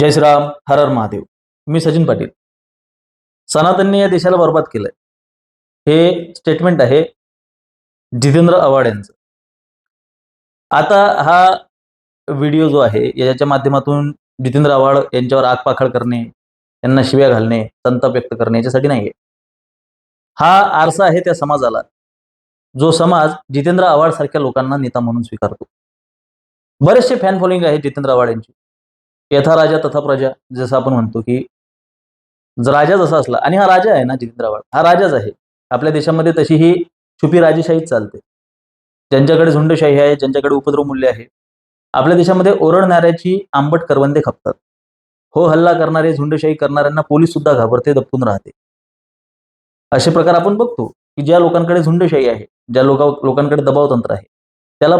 जय श्रीराम हर हर महादेव. मी सचिन पाटील. सनातनने या देशाला बर्बाद केलंय. हे स्टेटमेंट आहे जितेंद्र आव्हाड यांचं. आता हा व्हिडिओ जो आहे याच्या माध्यमातून जितेंद्र आव्हाड यांच्यावर आगपाखड करणे त्यांना शिव्या घालणे संताप व्यक्त करणे याच्यासाठी नाहीये. हा आरसा आहे त्या समाजाला जो समाज जितेंद्र आव्हाड सारख्या लोकांना नेता म्हणून स्वीकारतो. बरेचसे फॅन फॉलोइंग आहे जितेंद्र आव्हाड यांची. यथा राजा तथा प्रजा जसं आपण म्हणतो की राजा जसा असला आणि हा राजा आहे ना जितेंद्र आव्हाड हा राजाच आहे. आपल्या देशामध्ये तशी ही छुपी राजेशाहीच चालते. ज्यांच्याकडे झुंडशाही आहे ज्यांच्याकडे उपद्रव मूल्य आहे आपल्या देशामध्ये ओरडणाऱ्याची आंबट करवंदे खपतात. हो हल्ला करणारे झुंडशाही करणाऱ्यांना पोलीस सुद्धा घाबरते दपकून राहते. असे प्रकार आपण बघतो की ज्या लोकांकडे झुंडशाही आहे ज्या लोका लोकांकडे दबाव तंत्र आहे त्याला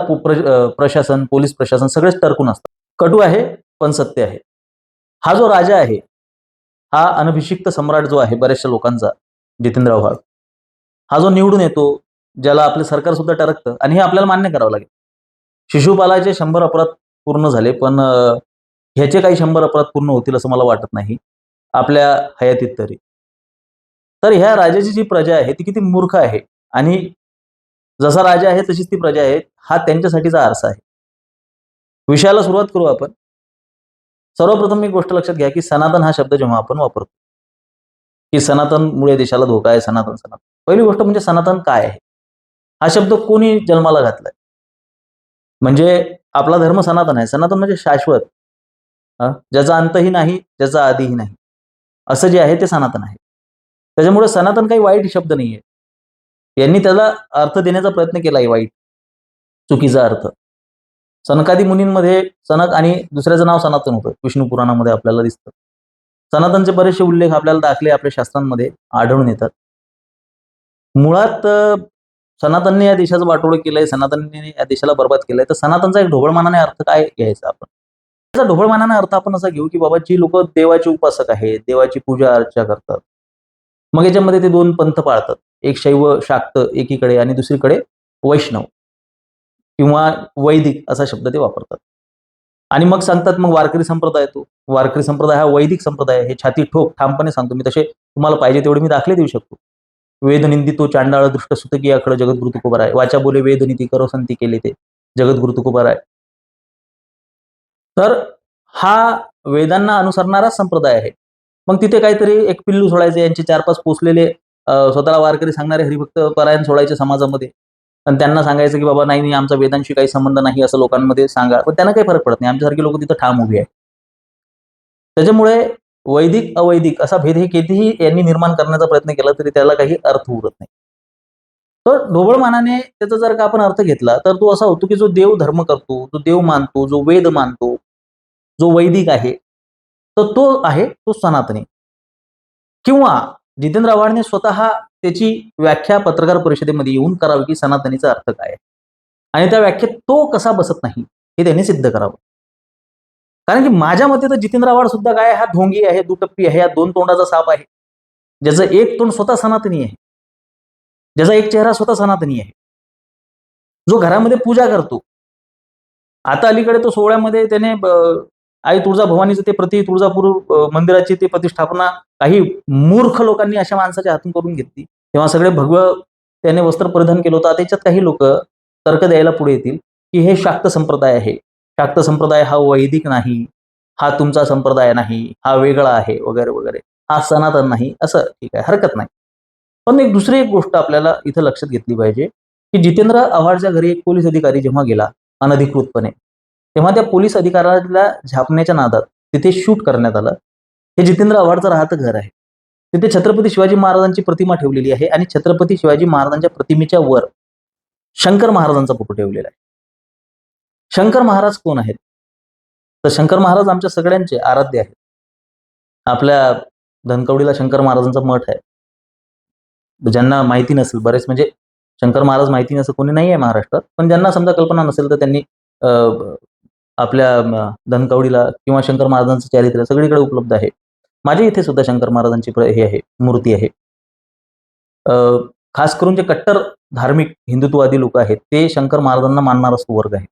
प्रशासन पोलीस प्रशासन सगळेच टरकून असतात. कटू आहे पण सत्य आहे. हा जो राजा आहे हा अनभिषिक्त सम्राट जो आहे बऱ्याचशा लोकांचा जितेंद्र आव्हाड हा जो निवडून येतो ज्याला आपले सरकार सुद्धा टरकतं आणि हे आपल्याला मान्य करावं लागेल. शिशुपालाचे शंभर अपराध पूर्ण झाले पण ह्याचे काही शंभर अपराध पूर्ण होतील असं मला वाटत नाही आपल्या हयातीत तरी. तर ह्या राजाची जी प्रजा आहे ती किती मूर्ख आहे आणि जसा राजा आहे तशीच ती प्रजा आहे हा त्यांच्यासाठीचा आरसा आहे. विषयाला सुरुवात करू आपण. सर्वप्रथम एक गोष्ट लक्षात घ्या की सनातन हा शब्द जेव्हा आपण वापरतो की सनातनमुळे देशाला धोका आहे सनातन सनातन. पहिली गोष्ट म्हणजे सनातन काय आहे? हा शब्द कोणी जन्माला घातलाय? म्हणजे आपला धर्म सनातन आहे. सनातन म्हणजे शाश्वत. ज्याचा अंतही नाही ज्याचा आधीही नाही. असं जे आहे ते सनातन आहे. त्याच्यामुळे सनातन काही वाईट शब्द नाहीये. यांनी त्याला अर्थ देण्याचा प्रयत्न केला आहे वाईट. चुकीचा अर्थ. सनकादी मुनींमध्ये सनक आणि दुसऱ्याचं नाव सनातन होतं. विष्णू पुराणामध्ये आपल्याला दिसतं. सनातनचे बरेचसे उल्लेख आपल्याला दाखले आपल्या शास्त्रांमध्ये आढळून येतात. मुळात सनातनने या देशाचं वाटोळ केलंय सनातनने या देशाला बर्बाद केलंय. तर सनातनचा एक ढोबळमानाने अर्थ काय घ्यायचा आपण? त्याचा ढोबळमानाने अर्थ आपण असा घेऊ की बाबा जी लोक देवाचे उपासक आहेत देवाची पूजा अर्चा करतात मग याच्यामध्ये ते दोन पंथ पाळतात. एक शैव शाक्त एकीकडे आणि दुसरीकडे वैष्णव. किंवा वैदिक असा शब्द ते वापरतात. आणि मग सांगतात मग वारकरी संप्रदाय तो. वारकरी संप्रदाय हा वैदिक संप्रदाय हे छाती ठोक ठामपणे सांगतो. मी तसे तुम्हाला पाहिजे तेवढे मी दाखले देऊ शकतो. वेदनिंदी तो चांडाळ दृष्ट सुतकी याकडे जगद्गुरु तुकोबार आहे वाचा बोले वेदनिती करो संती केले ते. जगद्गुरु तुकोबार आहे तर हा वेदांना अनुसरणारा संप्रदाय आहे. मग तिथे काहीतरी एक पिल्लू सोडायचे. यांचे चार पाच पोचलेले स्वतःला वारकरी सांगणारे हरिभक्त परायण सोडायचे समाजामध्ये. आणि त्यांना सांगायचं की बाबा नाही नाही आमचा वेदांशी काही संबंध नाही असं लोकांमध्ये सांगा. पण त्यांना काही फरक पडत नाही. आमच्यासारखे लोक तिथं ठाम उभी आहे त्याच्यामुळे वैदिक अवैदिक असा भेद हे कितीही यांनी निर्माण करण्याचा प्रयत्न केला तरी त्याला काही अर्थ उरत नाही. तर ढोबळमानाने त्याचा जर का आपण अर्थ घेतला तर तो असा होतो की जो देव धर्म करतो जो देव मानतो जो वेद मानतो जो वैदिक आहे तर तो आहे तो सनातनी. किंवा जितेंद्र आव्हाडने स्वतः त्याची व्याख्या पत्रकार परिषदेमध्ये येऊन करावी की सनातनीचा अर्थ काय आहे? आणि त्या व्याख्येत तो कसा बसत नाही हे त्यांनी सिद्ध करावं. कारण की माझ्या मते तर जितेंद्र आव्हाड सुद्धा काय हा ढोंगी आहे दुटप्पी आहे हा दोन तोंडाचा साप आहे. ज्याचं एक तोंड स्वतः सनातनी आहे. ज्याचा एक चेहरा स्वतः सनातनी आहे. जो घरामध्ये पूजा करतो. आता अलीकडे तो सोहळ्यामध्ये त्याने आई आई तुळजाभवानीचं ते प्रति तुळजापूर मंदिराची ते प्रतिष्ठापना काही मूर्ख लोकांनी अशा माणसाच्या हातून करून घेतली. तेव्हा सगळे भगव त्याने वस्त्र परिधान केलं होतं. त्याच्यात काही लोक तर्क द्यायला पुढे येतील की हे शाक्त संप्रदाय आहे. शाक्त संप्रदाय हा वैदिक नाही. हा तुमचा संप्रदाय नाही. हा वेगळा आहे. वगैरे वगैरे. हा सनातन नाही. असं ठीक आहे. हरकत नाही. पण एक दुसरी एक गोष्ट आपल्याला इथं लक्षात घेतली पाहिजे की जितेंद्र आव्हाडच्या घरी एक पोलीस अधिकारी जेव्हा गेला अनधिकृतपणे तेव्हा त्या पोलीस अधिकाऱ्याला झापण्याच्या नादात तिथे शूट करण्यात आलं. हे जितेंद्र आव्हाडचं राहतं घर आहे. तिथे छत्रपती शिवाजी महाराजांची प्रतिमा ठेवलेली आहे आणि छत्रपती शिवाजी महाराजांच्या प्रतिमेच्या वर शंकर महाराजांचा फोटो ठेवलेला आहे. शंकर महाराज कोण आहेत? तर शंकर महाराज आमच्या सगळ्यांचे आराध्य आहेत. आपल्या धनकवडीला शंकर महाराजांचा मठ आहे. ज्यांना माहिती नसेल बरेच म्हणजे शंकर महाराज माहिती नसेल कोणी नाही आहे महाराष्ट्रात पण ज्यांना समजा कल्पना नसेल तर त्यांनी अं, आपल्या अं, धनकवडीला किंवा शंकर महाराजांचं चारित्र्य सगळीकडे उपलब्ध आहे. माझ्या इथे सुद्धा शंकर महाराजांची हे आहे मूर्ती आहे. अं, खास करून जे कट्टर धार्मिक हिंदुत्ववादी लोक आहेत ते शंकर महाराजांना मानणारा तो वर्ग आहे.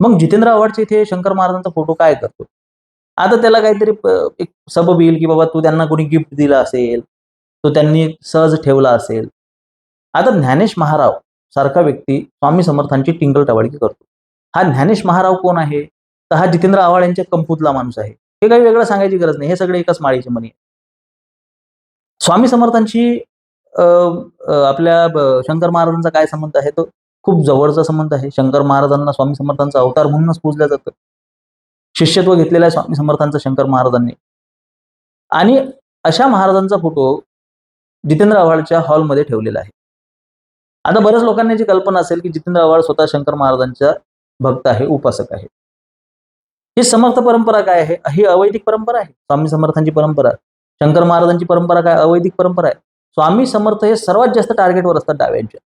मग जितेंद्र आव्हाडचे इथे शंकर महाराजांचा फोटो काय करतो? आता त्याला काहीतरी एक सबब येईल की बाबा तू त्यांना कोणी गिफ्ट दिला असेल तो त्यांनी सहज ठेवला असेल. आता ज्ञानेश महाराव सारखा व्यक्ती स्वामी समर्थांची टिंगल टवाळकी करतो. हा ज्ञानेश महाराव कोण आहे? तर हा जितेंद्र आव्हाड यांच्या कंपूतला माणूस आहे. हे काही वेगळं सांगायची गरज नाही. हे सगळे एकाच माळीचे मनी स्वामी समर्थांची अ, आपल्या शंकर महाराजांचा काय संबंध आहे? तो खूप जवळचा संबंध आहे. शंकर महाराजांना स्वामी समर्थांचा अवतार म्हणूनच पूजलं जातं. शिष्यत्व घेतलेलं आहे स्वामी समर्थांचं शंकर महाराजांनी. आणि अशा महाराजांचा फोटो जितेंद्र आव्हाडच्या हॉलमध्ये ठेवलेला आहे. आता बऱ्याच लोकांना जी कल्पना असेल की जितेंद्र आव्हाड स्वतः शंकर महाराजांच्या भक्त आहे उपासक आहे. ही समर्थ परंपरा काय आहे? ही अवैदिक परंपरा आहे. स्वामी समर्थांची परंपरा शंकर महाराजांची परंपरा काय? अवैदिक परंपरा आहे. स्वामी समर्थ हे सर्वात जास्त टार्गेटवर असतात डाव्यांच्या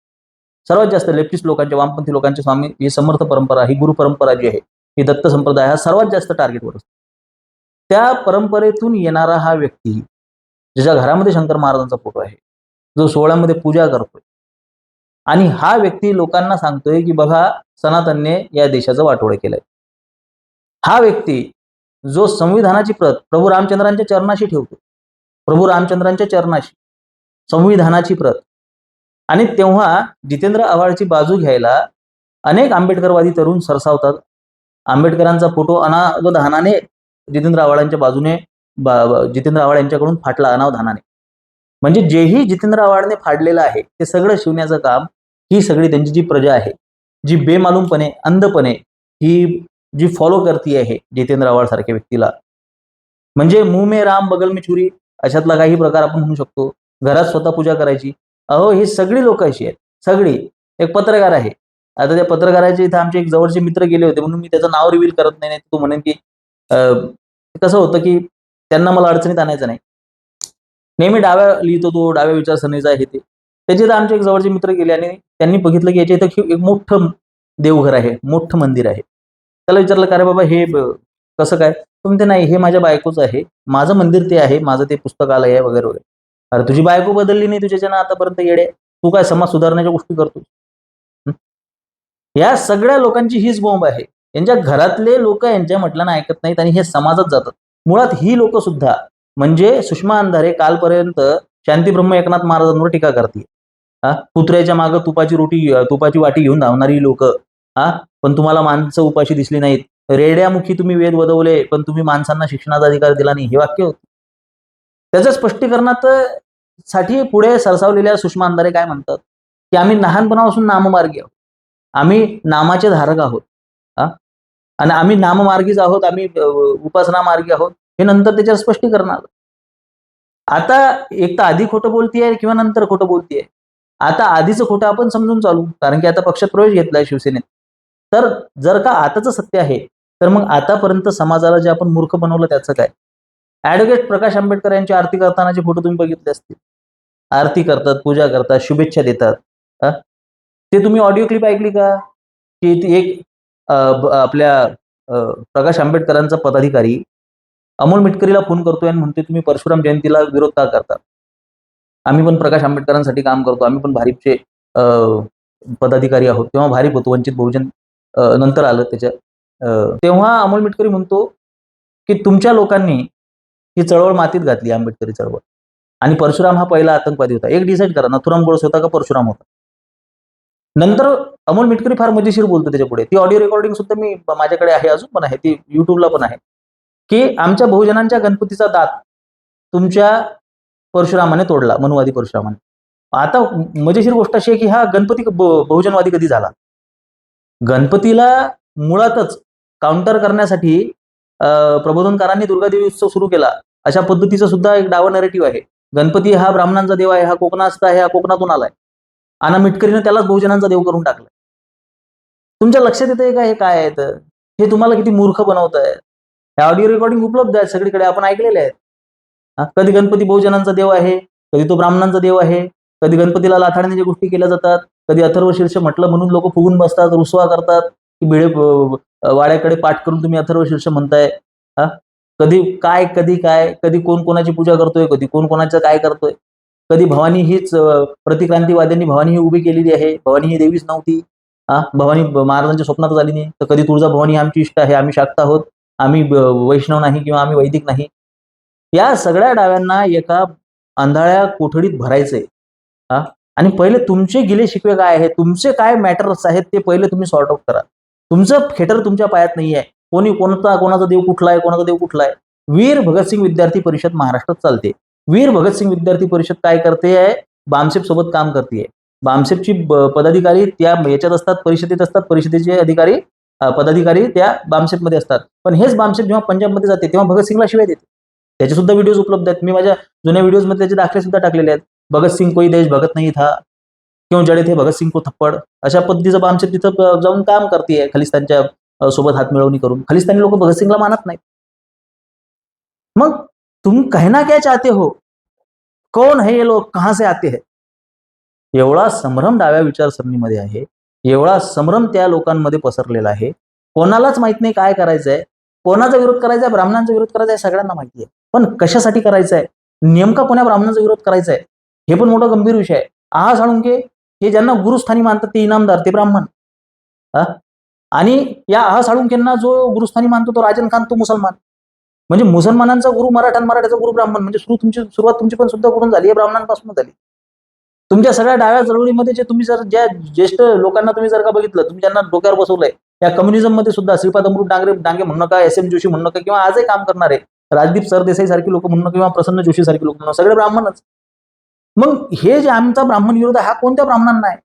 सर्वात जास्त लेफ्टिस्ट लोकांच्या वामपंथी लोकांचे स्वामी ही समर्थ परंपरा ही गुरु परंपरा जी आहे ही दत्त संप्रदाय हा सर्वात जास्त टार्गेटवर असतो. त्या परंपरेतून येणारा हा व्यक्ती ज्याच्या घरामध्ये शंकर महाराजांचा फोटो आहे जो सोहळ्यामध्ये पूजा करतोय आणि हा व्यक्ती लोकांना सांगतोय की बघा सनातनने या देशाचं वाटोळे केलंय. हा व्यक्ती जो संविधानाची प्रत प्रभू रामचंद्रांच्या चरणाशी ठेवतो. प्रभू रामचंद्रांच्या चरणाशी. संविधानाची प्रत. आणि तेव्हा जितेंद्र आव्हाडची बाजू घ्यायला अनेक आंबेडकरवादी तरुण सरसावतात. आंबेडकरांचा फोटो अनावधानाने जितेंद्र आव्हाडांच्या बाजूने बा- जितेंद्र आव्हाड यांच्याकडून फाटला अनावधानाने. म्हणजे जेही जितेंद्र आव्हाडने फाडलेलं आहे ते सगळं शिवण्याचं काम ही सगळी त्यांची जी प्रजा आहे जी बेमालूमपणे अंधपणे ही जी फॉलो करती आहे जितेंद्र आव्हाड सारख्या व्यक्तीला. म्हणजे मुंह मे राम बगल मे चुरी अशातला काही प्रकार आपण म्हणू शकतो. घरात स्वतः पूजा करायची. अहो ही सगळी लोक अशी आहेत. सगळी. एक पत्रकार आहे. आता त्या पत्रकाराचे इथे आमचे एक जवळचे मित्र गेले होते म्हणून मी त्याचं नाव रिव्हील करत नाही नाही तो म्हणेन की कसं होतं की त्यांना मला अडचणीत आणायचं नाही. नेहमी डाव्या लिहितो तो डाव्या विचारसरणीचा आहे ते. त्याचे तर आमचे एक जवळचे मित्र गेले आणि त्यांनी बघितलं की याच्या इथं एक मोठं देवघर आहे मोठं मंदिर आहे. त्याला विचारलं का रे बाबा हे कसं काय? तो म्हणते नाही हे माझ्या बायकोचं आहे. माझं मंदिर ते आहे माझं ते पुस्तकालय आहे वगैरे वगैरे. अरे तुझी बायको बदलली नाही तुझ्याच्यानं आतापर्यंत येडे तू काय समाज सुधारण्याच्या गोष्टी करतो या सगळ्या लोकांची हीच बॉम्ब आहे. यांच्या घरातले लोक यांच्या म्हटल्यानं ऐकत नाहीत आणि हे समाजात जातात. मुळात ही लोक सुद्धा म्हणजे सुषमा अंधारे कालपर्यंत शांतीब्रह्म एकनाथ महाराजांवर टीका करते हा? कुत्र्याच्या मागं तुपाची रोटी तुपाची वाटी घेऊन धावणारी लोक. हा? पण तुम्हाला माणसं उपाशी दिसली नाहीत. रेड्यामुखी तुम्ही वेद वदवले पण तुम्ही माणसांना शिक्षणाचा अधिकार दिला नाही. हे वाक्य होत. त्याचं स्पष्टीकरणात साठी पुढे सरसावलेल्या सुषमा अंधारे काय म्हणतात? की आम्ही लहानपणापासून नाममार्गी आहोत. आम्ही नामाचे धारक आहोत. हा? आणि आम्ही नाममार्गीच आहोत. आम्ही उपासना मार्गी आहोत. हे नंतर त्याच्यावर स्पष्टीकरण आलं. आता एक तर आधी खोटं बोलतीये किंवा नंतर खोटं बोलतीये. आता आधीचं खोटं आपण समजून चालू. कारण की आता पक्षात प्रवेश घेतलाय शिवसेनेत. तर जर का आताचं सत्य आहे तर मग आतापर्यंत समाजाला जे आपण मूर्ख बनवलं त्याचं काय ऍडव्होकेट प्रकाश आंबेडकर यांची आरती करतानाचे फोटो तुम्ही बघितले असतील. आरती करतात पूजा करतात शुभेच्छा देतात. ते तुम्ही ऑडिओ क्लिप ऐकली का? की ती एक आपल्या प्रकाश आंबेडकरांचा पदाधिकारी अमोल मिटकरीला फोन करतोय आणि म्हणतोय तुम्ही परशुराम जयंतीला विरोध का करता? आम्ही पण प्रकाश आंबेडकरांसाठी काम करतो. आम्ही पण भारीपचे पदाधिकारी आहोत. तेव्हा भारीप होतो. वंचित बहुजन नंतर आलं त्याच्या तेव्हा अमोल मिटकरी म्हणतो की तुमच्या लोकांनी ही चळवळ मातीत घातली आंबेडकरी चळवळ. आणि परशुराम हा पहिला आतंकवादी होता. एक डिसाईड करा नथुराम गोळस होता का परशुराम होता? नंतर अमोल मिटकरी फार मजेशीर बोलतो त्याच्या पुढे. ती ऑडिओ रेकॉर्डिंग सुद्धा मी माझ्याकडे आहे अजून पण आहे. ती युट्यूबला पण आहे. की आमच्या बहुजनांच्या गणपतीचा दात तुमच्या परशुरामाने तोडला मनुवादी परशुरामाने. आता मजेशीर गोष्ट अशी आहे की हा गणपती बहुजनवादी कधी झाला? गणपतीला मुळातच काउंटर करण्यासाठी प्रबोधनकारांनी दुर्गादेवी उत्सव सुरू केला अशा पद्धतीचा सुद्धा एक डावा नरेटिव्ह आहे. गणपती हा ब्राह्मणांचा देव आहे हा कोकणास्थ आहे हा कोकणातून आलाय. आणि मिटकरीनं त्यालाच बहुजनांचा देव करून टाकलाय. तुमच्या लक्षात येतंय का हे काय आहे तर हे तुम्हाला किती मूर्ख बनवत आहे ह्या ऑडिओ रेकॉर्डिंग उपलब्ध आहेत सगळीकडे. आपण ऐकलेले आहेत. कधी गणपती बहुजनांचा देव आहे कधी तो ब्राह्मणांचा देव आहे कधी गणपतीला लाथाडण्याच्या गोष्टी केल्या जातात कधी अथर्व शीर्ष म्हटलं म्हणून लोक फुगून बसतात रुसवा करतात की भिडे वाड्याकडे पाठ करून तुम्ही अथर्व शीर्ष म्हणताय. हा? कधी काय कधी काय कधी कोण कोणाची पूजा करतोय कधी कोण कोणाचं काय करतोय. कधी भवानी हीच प्रतिक्रांतीवाद्यांनी भवानी ही उभी केलेली आहे भवानी ही देवीच नव्हती. हा? भवानी महाराजांच्या स्वप्नात झाली नाही. तर कधी तुळजा भवानी आमची इष्ट आहे आम्ही शाक्त आहोत. आम्ही वैष्णव नाही किंवा आम्ही वैदिक नाही. या सगळ्या डाव्यांना एका आंधळ्या कोठडीत भरायचंय. हा? आणि पहिले तुमचे गिले शिकवे काय आहे तुमचे काय मॅटर्स आहेत ते पहिले तुम्ही सॉर्ट आउट करा. तुमचं खेटर तुमच्या पायात नाही आहे कोणी कोणता कोणाचा देव कुठला आहे कोणाचा देव कुठला आहे वीर भगतसिंग विद्यार्थी परिषद महाराष्ट्रात चालते. वीर भगतसिंग विद्यार्थी परिषद काय करते आहे? बामसेप सोबत काम करते बामसेपची पदाधिकारी त्या याच्यात असतात परिषदेत असतात परिषदेचे अधिकारी पदाधिकारी त्या बामसेपमध्ये असतात. पण हेच बामसेप जेव्हा पंजाबमध्ये जाते तेव्हा भगतसिंगला शिवाय देते त्याचे सुद्धा व्हिडिओज उपलब्ध आहेत. मी माझ्या जुन्या व्हिडिओजमध्ये त्याचे दाखले सुद्धा टाकलेले आहेत. भगतसिंग कोई देश भगत नाही था. किंवा जडे थे भगतसिंग को थप्पड? अशा पद्धतीचं बामसेप तिथं जाऊन काम करते खलिस्तानच्या सोबत हात मिळवणी करून. खलिस्तानी लोक भगतसिंगला मानत नाहीत. मग तुम कहना क्या चाहते हो? कौन है ये लोग कहाँ से आते हैं? एवढा संभ्रम डाव्या विचारसरणीमध्ये आहे. एवढा संभ्रम त्या लोकांमध्ये पसरलेला आहे. कोणालाच माहीत नाही काय करायचंय. कोणाचा विरोध करायचा आहे? ब्राह्मणांचा विरोध करायचा आहे? सगळ्यांना माहिती आहे. पण कशासाठी करायचा आहे? नेमका कोण्या ब्राह्मणांचा विरोध करायचा आहे? हे पण मोठा गंभीर विषय आहे. आ साळुंके हे ज्यांना गुरुस्थानी मानतात ते इनामदार ते ब्राह्मण. हा? आणि या आहा साळुंकेंना जो गुरुस्थानी मानतो तो राजन खान तो मुसलमान. म्हणजे मुसलमानांचा गुरु मराठा मराठ्याचा गुरु ब्राह्मण. म्हणजे सुरू तुमची सुरुवात तुमची पण सुद्धा कुठून झाली? आहे ब्राह्मणांपासून झाली. तुमच्या सगळ्या डाव्या चळवळीमध्ये जे तुम्ही जर ज्या ज्येष्ठ लोकांना तुम्ही जर का बघितलं तुम्ही ज्यांना डोक्यावर बसवलंय या कम्युनिझममध्ये सुद्धा श्रीपाद अमृत डांगरे डांगे म्हणणं का एस एम जोशी म्हणणं का किंवा आजही काम करणारे राजदीप सरदेसाई सारखी लोक म्हणणं किंवा प्रसन्न जोशी सारखी लोक म्हणणं सगळे ब्राह्मणच. मग हे जे आमचा ब्राह्मण विरोध आहे हा कोणत्या ब्राह्मणांना आहे?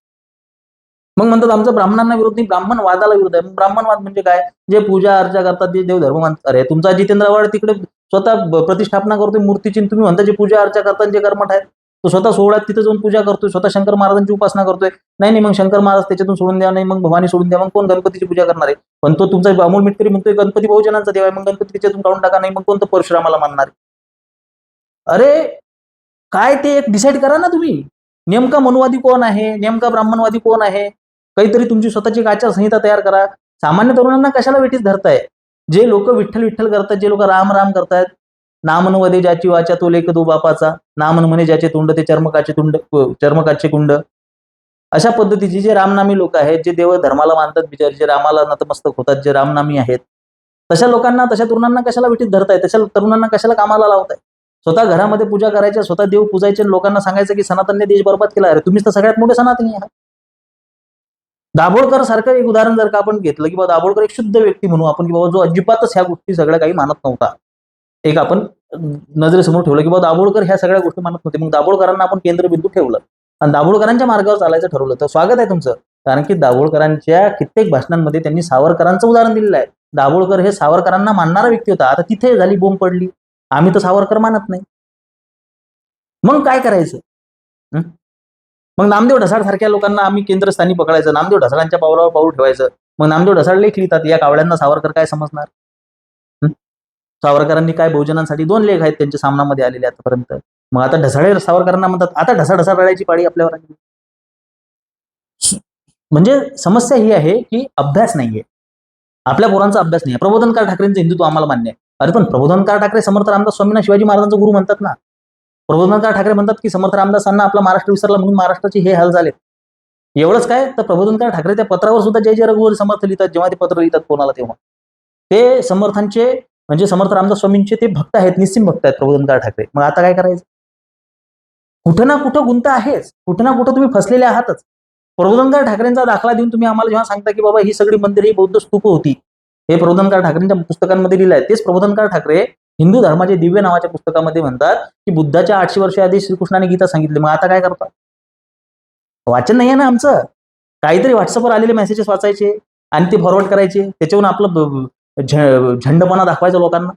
मग म्हणतात आमचा ब्राह्मणांना विरोध नाही ब्राह्मणवादाला विरोध आहे. ब्राह्मणवाद म्हणजे काय? जे पूजा अर्चा करतात जे देवधर्म मानतात. अरे तुमचा जितेंद्र आव्हाड तिकडे स्वतः प्रतिष्ठापना करतोय मूर्तीची तुम्ही म्हणता जे पूजा अर्चा करतात जे कर्मठ आहेत. तो स्वतः सोहळ्यात तिथे जाऊन पूजा करतोय स्वतः शंकर महाराजांची उपासना करतोय. नाही नाही मग शंकर महाराज त्याच्यातून सोडून द्या नाही मग भवानी सोडून द्या मग कोण गणपतीची पूजा करणार आहे? पण तो तुमचा अमोल मिटकरी म्हणतोय गणपती बहुजनांचा देव आहे मग गणपती त्याच्यातून काढून टाका नाही मग कोणतं परशुरामाला मानणार आहे? अरे काय ते एक डिसाईड करा ना तुम्ही. नेमका मनुवादी कोण आहे? नेमका ब्राह्मणवादी कोण आहे? काहीतरी तुमची स्वतःची एक आचारसंहिता तयार करा. सामान्य तरुणांना कशाला वेटीस धरताय? जे लोक विठ्ठल विठ्ठल करतात जे लोक राम राम करतायत नामन वदे ज्याची वाचा तो लेख दो बापाचा. नामन म्हणे ज्याचे तुंड ते चर्मकाचे तुंड चर्मकाचे कुंड. अशा पद्धतीचे जे रामनामी लोक आहेत जे देव धर्माला मानतात बिचारे जे रामाला नतमस्तक होतात जे रामनामी आहेत तशा लोकांना तशा तरुणांना कशाला विटीत धरताय? तशा तरुणांना कशाला कामाला लावताय? स्वतः घरामध्ये पूजा करायच्या स्वतः देव पूजायचे लोकांना सांगायचं की सनातनने देश बरबाद केला. अरे तुम्हीच तर सगळ्यात मोठे सनातनी आहात. दाभोळकर सारखं एक उदाहरण जर का आपण घेतलं की बाबा दाभोळकर एक शुद्ध व्यक्ती म्हणू आपण की बाबा जो अजिबातच ह्या गोष्टी सगळ्या काही मानत नव्हता. एक आपण नजरेसमोर ठेवलं की बाबा दाभोळकर ह्या सगळ्या गोष्टी मानत नव्हते. मग दाभोळकरांना आपण केंद्रबिंदू ठेवलं. आणि दाभोळकरांच्या मार्गावर चालायचं ठरवलं. तर स्वागत आहे तुमचं. कारण की दाभोळकरांच्या कित्येक भाषणांमध्ये त्यांनी सावरकरांचं उदाहरण दिलेलं आहे. दाभोळकर हे सावरकरांना मानणारा व्यक्ती होता. आता तिथे झाली बोंब पडली. आम्ही तर सावरकर मानत नाही. मग काय करायचं? मग नामदेव ढसाळ सारख्या लोकांना आम्ही केंद्रस्थानी पकडायचं. नामदेव ढसाळांच्या पावलावर पाऊल ठेवायचं. मग नामदेव ढसाळ लेख लिहितात. या कावळ्यांना सावरकर काय समजणार? सावरकरांनी काय बहुजनांसाठी दोन लेख आहेत त्यांच्या सामनामध्ये आलेले आतापर्यंत. मग आता ढसाळे सावरकरांना म्हणतात आता ढसा ढसा रडायची पाळी आपल्यावर आली. म्हणजे समस्या ही आहे की अभ्यास नाहीये. आपल्या पोरांचा अभ्यास नाही प्रबोधनकार ठाकरेंचं हिंदुत्व आम्हाला मान्य आहे. अरे पण प्रबोधनकार ठाकरे समर्थ रामदास स्वामींना शिवाजी महाराजांचा गुरु म्हणतात ना. प्रबोधनकार ठाकरे म्हणतात की समर्थ रामदासांना आपला महाराष्ट्र विसरला म्हणून महाराष्ट्राचे हे हाल झाले. एवढंच काय? तर प्रबोधनकार ठाकरे त्या पत्रावर सुद्धा जय जय रघुवर समर्थ लिहितात जेव्हा ते पत्र लिहितात कोणाला तेव्हा. ते समर्थांचे म्हणजे समर्थ रामदास स्वामींचे ते भक्त आहेत निस्सिम भक्त आहेत प्रबोधनकार ठाकरे. मग आता काय करायचं? कुठं ना कुठं गुंत आहेच. कुठं ना कुठं तुम्ही फसलेले आहातच. प्रबोधनकार ठाकरेंचा दाखला देऊन तुम्ही आम्हाला जेव्हा सांगता की बाबा ही सगळी मंदिरे ही बौद्ध स्तूप होती हे प्रबोधनकार ठाकरेंच्या पुस्तकांमध्ये लिहिलं आहे. तेच प्रबोधनकार ठाकरे हिंदू धर्माचे दिव्य नावाच्या पुस्तकामध्ये म्हणतात की बुद्धाच्या आठशे वर्ष आधी श्रीकृष्णाने गीता सांगितली. मग आता काय करता? वाचन नाही आहे ना आमचं. काहीतरी व्हॉट्सअपवर आलेले मेसेजेस वाचायचे आणि ते फॉरवर्ड करायचे. त्याच्यावरून आपलं झंडपणा दाखवायचा लोकांना.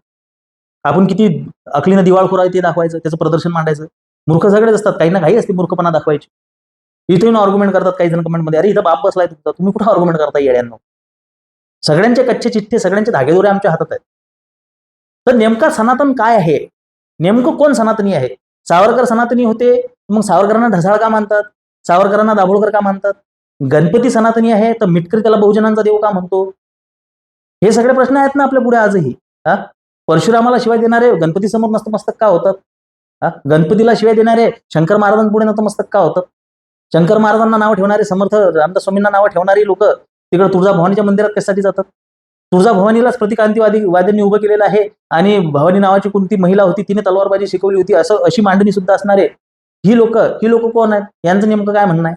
आपण किती अकलीनं दिवाळखोर आहे ते दाखवायचं त्याचं प्रदर्शन मांडायचं. मूर्ख सगळेच असतात काही ना काही असते मूर्खपणा दाखवायची. इथे येऊन आर्ग्युमेंट करतात काही जण कमेंटमध्ये अरे इथं बाप बसलाय तुमचा तुम्ही कुठं आर्ग्युमेंट करता येड्यांनो? सगळ्यांचे कच्चे चिठ्ठे सगळ्यांचे धागेदोरे आमच्या हातात आहेत. तर नेमका सनातन काय आहे? नेमकं कोण सनातनी आहे? सावरकर सनातनी होते मग सावरकरांना ढसाळ का मानतात? सावरकरांना दाभोळकर का मानतात? गणपती सनातनी आहे तर मिटकरी त्याला बहुजनांचा देव का म्हणतो? हे सगळे प्रश्न आहेत ना आपल्या पुढे आजही हा? परशुरामाला शिवाय देणारे गणपती समोर नतमस्तक का होतात? हा? गणपतीला शिवाय देणारे शंकर महाराजांपुढे नतमस्तक का होतात? शंकर महाराजांना नाव ठेवणारे समर्थ रामदास स्वामींना नावं ठेवणारी लोक तिकडे तुळजाभवानीच्या मंदिरात कशासाठी जातात? तुळजा भवानीलाच प्रतिक्रांतीवादी वाद्यांनी उभं केलेलं आहे आणि भवानी नावाची कोणती महिला होती तिने तलवारबाजी शिकवली होती असं अशी मांडणी सुद्धा असणारे ही लोक ही लोक कोण आहेत? यांचं नेमकं काय म्हणणं आहे?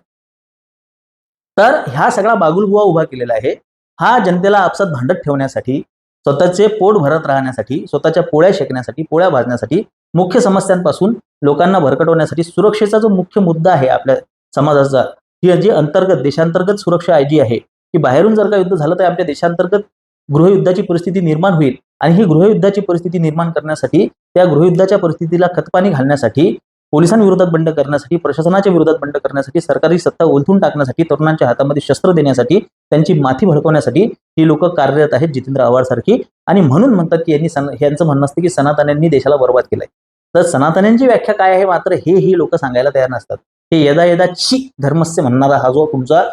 तर ह्या सगळा बागुलबुवा उभा केलेला आहे. हा जनतेला आपसात भांडत ठेवण्यासाठी स्वतःचे पोट भरत राहण्यासाठी स्वतःच्या पोळ्या शेकण्यासाठी पोळ्या भाजण्यासाठी मुख्य समस्यांपासून लोकांना भरकटवण्यासाठी सुरक्षेचा जो मुख्य मुद्दा आहे आपल्या समाजाचा ही जी अंतर्गत देशांतर्गत सुरक्षा जी आहे की बाहेरून जर का युद्ध झालं तर आपल्या देशांतर्गत गृहयुद्धाची परिस्थिती निर्माण होईल. आणि ही गृहयुद्धाची परिस्थिती निर्माण करण्यासाठी त्या गृहयुद्धाच्या परिस्थितीला खतपाणी घालण्यासाठी पोलिसांविरोधात बंड करण्यासाठी प्रशासनाच्या विरोधात बंड करण्यासाठी सरकारी सत्ता ओलथून टाकण्यासाठी तरुणांच्या हातामध्ये शस्त्र देण्यासाठी त्यांची माथी भडकवण्यासाठी ही लोक कार्यरत आहेत जितेंद्र आव्हाड सारखी आणि म्हणून म्हणतात की यांनी यांचं म्हणणं असतं की सनातन्यांनी देशाला बर्बाद केलाय. तर सनातन्यांची व्याख्या काय आहे मात्र हे ही लोक सांगायला तयार नसतात. हे यदा यदा ची धर्मस्य म्हणणारा हा जो तुमचा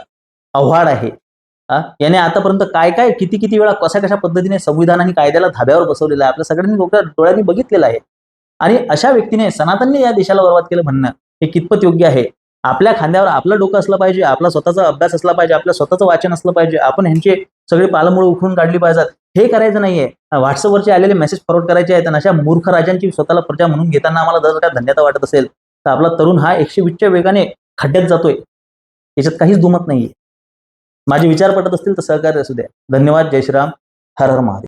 आव्हाड आहे याने आतापर्यंत काय काय किती किती वेळा कशा कशा पद्धतीने संविधान आणि कायद्याला धाब्यावर बसवलेलं आहे आपल्या सगळ्यांनी लोक डोळ्यांनी बघितलेलं आहे. आणि अशा व्यक्तीने सनातनने या देशाला बर्बाद केलं म्हणणं हे कितपत योग्य आहे? आपल्या खांद्यावर आपलं डोकं असलं पाहिजे आपला स्वतःचा अभ्यास असला पाहिजे आपलं स्वतःचं वाचन असलं पाहिजे आपण ह्यांचे सगळे पालमुळे उठून काढली पाहिजेत. हे करायचं नाहीये. व्हॉट्सअपवरचे आलेले मेसेज फॉरवर्ड करायचे आहेत आणि अशा मूर्ख राजांची स्वतःला प्रजा म्हणून घेताना आम्हाला जर का धन्यता वाटत असेल? तर आपला तरुण हा एकशे वीसच्या वेगाने खड्ड्यात जातोय. याच्यात काहीच दुमत नाहीये. माझे विचार पटत असतील तर सहकार्य असू द्या. धन्यवाद. जय श्रीराम. हर हर महादेव.